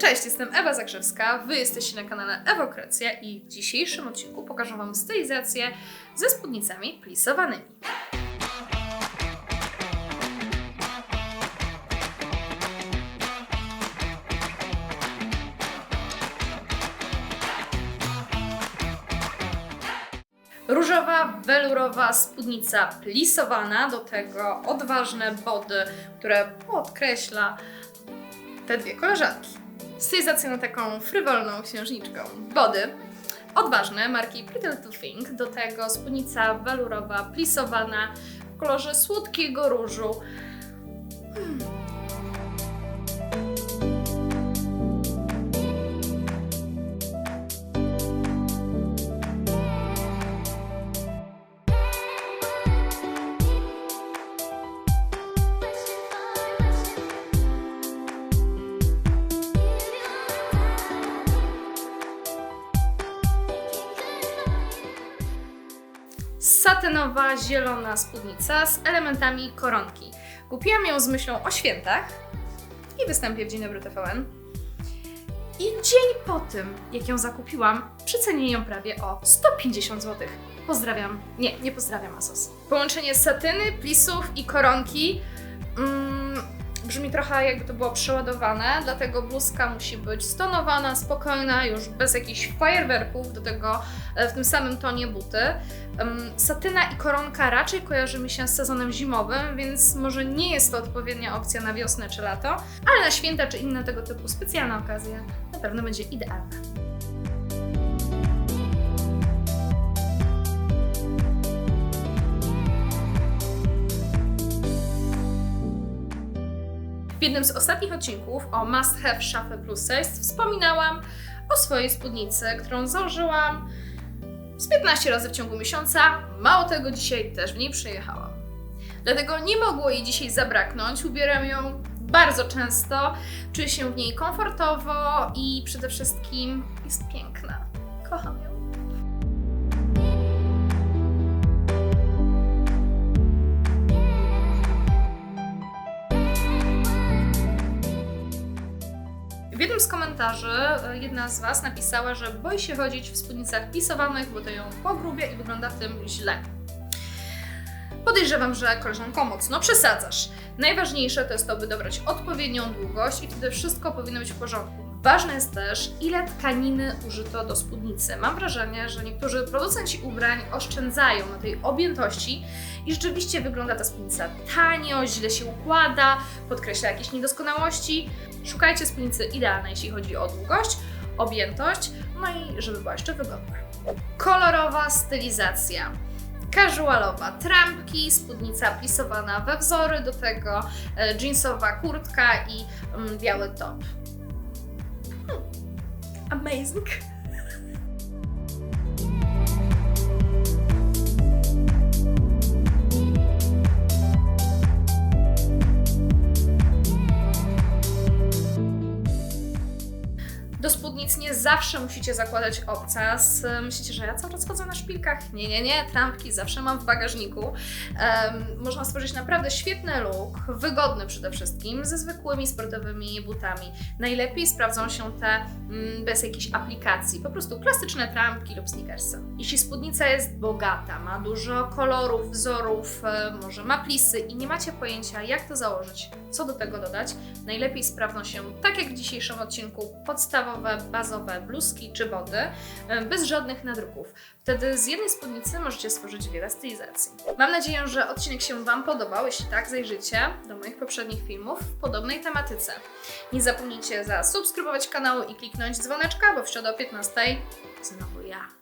Cześć, jestem Ewa Zagrzewska, Wy jesteście na kanale Ewokrecja i w dzisiejszym odcinku pokażę Wam stylizację ze spódnicami plisowanymi. Różowa, welurowa spódnica plisowana, do tego odważne body, które podkreśla te dwie koleżanki. Na taką frywolną księżniczką. Body odważne marki Pretty Little Thing, do tego spódnica welurowa plisowana w kolorze słodkiego różu. Satynowa, zielona spódnica z elementami koronki. Kupiłam ją z myślą o świętach i występie w Dzień Dobry TVN. I dzień po tym, jak ją zakupiłam, przecenię ją prawie o 150 zł. Pozdrawiam. Nie, nie pozdrawiam Asos. Połączenie satyny, plisów i koronki mm, brzmi trochę jakby to było przeładowane, dlatego bluzka musi być stonowana, spokojna, już bez jakichś fajerwerków, do tego e, w tym samym tonie buty. Satyna i koronka raczej kojarzy mi się z sezonem zimowym, więc może nie jest to odpowiednia opcja na wiosnę czy lato, ale na święta czy inne tego typu specjalne okazje na pewno będzie idealna. W jednym z ostatnich odcinków o Must Have Shuffle Plus Size wspominałam o swojej spódnicy, którą założyłam z 15 razy w ciągu miesiąca. Mało tego, dzisiaj też w niej przyjechałam. Dlatego nie mogło jej dzisiaj zabraknąć. Ubieram ją bardzo często, czuję się w niej komfortowo i przede wszystkim jest piękna. Kocham ją. W jednym z komentarzy e, jedna z Was napisała, że boi się chodzić w spódnicach pisowanych, bo to ją pogrubia i wygląda w tym źle. Podejrzewam, że koleżanko mocno przesadzasz. Najważniejsze to jest to, by dobrać odpowiednią długość i wtedy wszystko powinno być w porządku. Ważne jest też, ile tkaniny użyto do spódnicy. Mam wrażenie, że niektórzy producenci ubrań oszczędzają na tej objętości i rzeczywiście wygląda ta spódnica tanio, źle się układa, podkreśla jakieś niedoskonałości. Szukajcie spódnicy idealnej, jeśli chodzi o długość, objętość, no i żeby była jeszcze wygodna. Kolorowa stylizacja. Casualowa, trampki, spódnica plisowana we wzory, do tego e, jeansowa kurtka i mm, biały top. Hmm. Amazing! Do spódnic nie zawsze musicie zakładać obcas. Myślicie, że ja cały czas chodzę na szpilkach? Nie, nie, nie. Trampki zawsze mam w bagażniku. Em, można stworzyć naprawdę świetny look, wygodny przede wszystkim, ze zwykłymi sportowymi butami. Najlepiej sprawdzą się te mm, bez jakichś aplikacji, po prostu klasyczne trampki lub sneakersy. Jeśli spódnica jest bogata, ma dużo kolorów, wzorów, e, może ma plisy i nie macie pojęcia, jak to założyć, co do tego dodać, najlepiej sprawdzą się, tak jak w dzisiejszym odcinku, podstawowe, bazowe bluzki czy body, bez żadnych nadruków. Wtedy z jednej spódnicy możecie stworzyć wiele stylizacji. Mam nadzieję, że odcinek się Wam podobał. Jeśli tak, zajrzyjcie do moich poprzednich filmów w podobnej tematyce. Nie zapomnijcie zasubskrybować kanału i kliknąć dzwoneczka, bo w środę o 15 znowu ja.